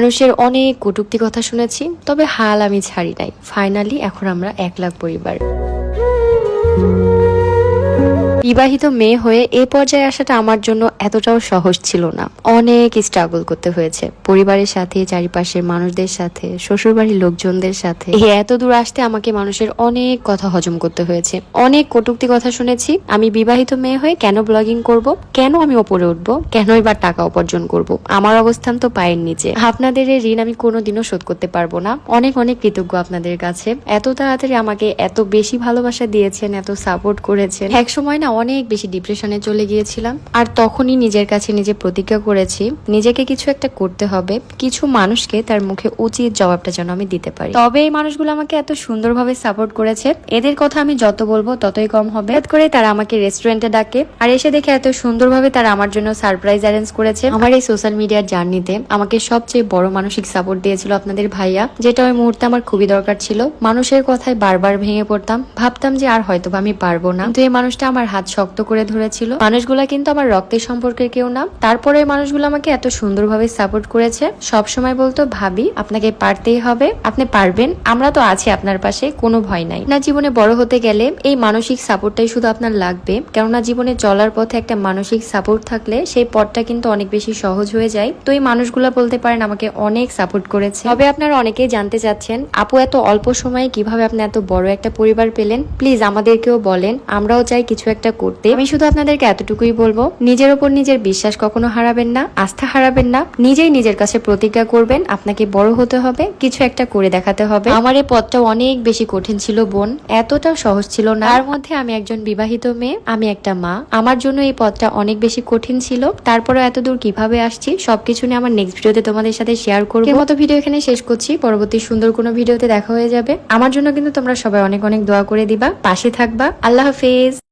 মানুষের অনেক কটুক্তি কথা শুনেছি, তবে হাল আমি ছাড়ি নাই। ফাইনালি এখন আমরা এক লাখ পরিবার। বিবাহিত মেয়ে হয়ে এ পর্যায়ে আসাটা আমার জন্য এতটাও সহজ ছিল না। অনেক স্ট্রাগল করতে হয়েছে। পরিবারের সাথে, চারিপাশের মানুষদের সাথে, শ্বশুরবাড়ির লোকজনদের সাথে। এত দূর আসতে আমাকে মানুষের অনেক কথা হজম করতে হয়েছে। অনেক কটুক্তি কথা শুনেছি, আমি বিবাহিত মেয়ে হয়ে কেন ব্লগিং করব? কেন আমি ওপরে উঠব? কেনই বা টাকা উপার্জন করব? আমার অবস্থান তো পায়ের নিচে। আপনাদের ঋণ আমি কোনোদিনও শোধ করতে পারব না। অনেক অনেক কৃতজ্ঞ আপনাদের কাছে। এত তাড়াতাড়ি আমাকে এত বেশি ভালোবাসা দিয়েছেন, এত সাপোর্ট করেছেন। এক সময় না অনেক বেশি ডিপ্রেশনে চলে গিয়েছিলাম। আর তখনই নিজের কাছে নিজে প্রতিজ্ঞা করেছি, নিজেকে কিছু একটা করতে হবে, কিছু মানুষকে তার মুখে উচিত জবাবটা যেন আমি দিতে পারি। তবে এই মানুষগুলো আমাকে এত সুন্দরভাবে সাপোর্ট করেছে। এদের কথা আমি যত বলব ততই কম হবে। করে তারা আমাকে রেস্টুরেন্টে ডাকে আর এসে দেখে এত সুন্দরভাবে তারা আমার জন্য সারপ্রাইজ অ্যারেঞ্জ করেছে। আমার এই সোশ্যাল মিডিয়ার জার্নিতে আমাকে সবচেয়ে বড় মানসিক সাপোর্ট দিয়েছিল আপনাদের ভাইয়া, যেটা ওই মুহূর্তে আমার খুবই দরকার ছিল। মানুষের কথায় বারবার ভেঙে পড়তাম। ভাবতাম যে আর হয়তো আমি পারব না। কিন্তু এই মানুষটা আমার হাত শক্ত করে ধরেছিল। মানুষগুলা কিন্তু আমার রক্তের সম্পর্কের কেউ না। তারপরে মানুষগুলো আমাকে এত সুন্দরভাবে সাপোর্ট করেছে। সব সময় বলতো, ভাবি, আপনাকে পারতেই হবে। আপনি পারবেন। আমরা তো আছি আপনার পাশে, কোনো ভয় নাই। না জীবনে বড় হতে গেলে এই মানসিক সাপোর্টটাই শুধু আপনার লাগবে। কেননা জীবনে চলার পথে একটা মানসিক সাপোর্ট থাকলে সেই পথটা কিন্তু অনেক বেশি সহজ হয়ে যায়। তো এই মানুষগুলা বলতে পারেন, আমাকে অনেক সাপোর্ট করেছে। তবে আপনারা অনেকেই জানতে চাচ্ছেন, আপু, এত অল্প সময়ে কীভাবে আপনি এত বড় একটা পরিবার পেলেন? প্লিজ আমাদেরকেও বলেন। আমরাও চাই কিছু একটা করতে, আমি শুধু আপনাদেরকে এতটুকুই বলব, নিজের ওপর নিজের বিশ্বাস কখনো হারাবেন না, আস্থা হারাবেন না, নিজেই নিজের কাছে প্রতিজ্ঞা করবেন, আপনাকে বড় হতে হবে, কিছু একটা করে দেখাতে হবে। আমার এই পথটা অনেক বেশি কঠিন ছিল, বোন, এতটাও সহজ ছিল না। তার মধ্যে আমি একজন বিবাহিত মেয়ে, আমি একটা মা। আমার জন্য এই পথটা অনেক বেশি কঠিন ছিল। তারপরে এত দূর কীভাবে আসছি, সবকিছু নিয়ে আমার নেক্সট ভিডিওতে তোমাদের সাথে শেয়ার করব। মতো ভিডিও এখানে শেষ করছি। পরবর্তী সুন্দর কোনো ভিডিওতে দেখা হয়ে যাবে। আমার জন্য কিন্তু তোমরা সবাই অনেক অনেক দোয়া করে দিবা। পাশে থাকবা। আল্লাহ হাফেজ।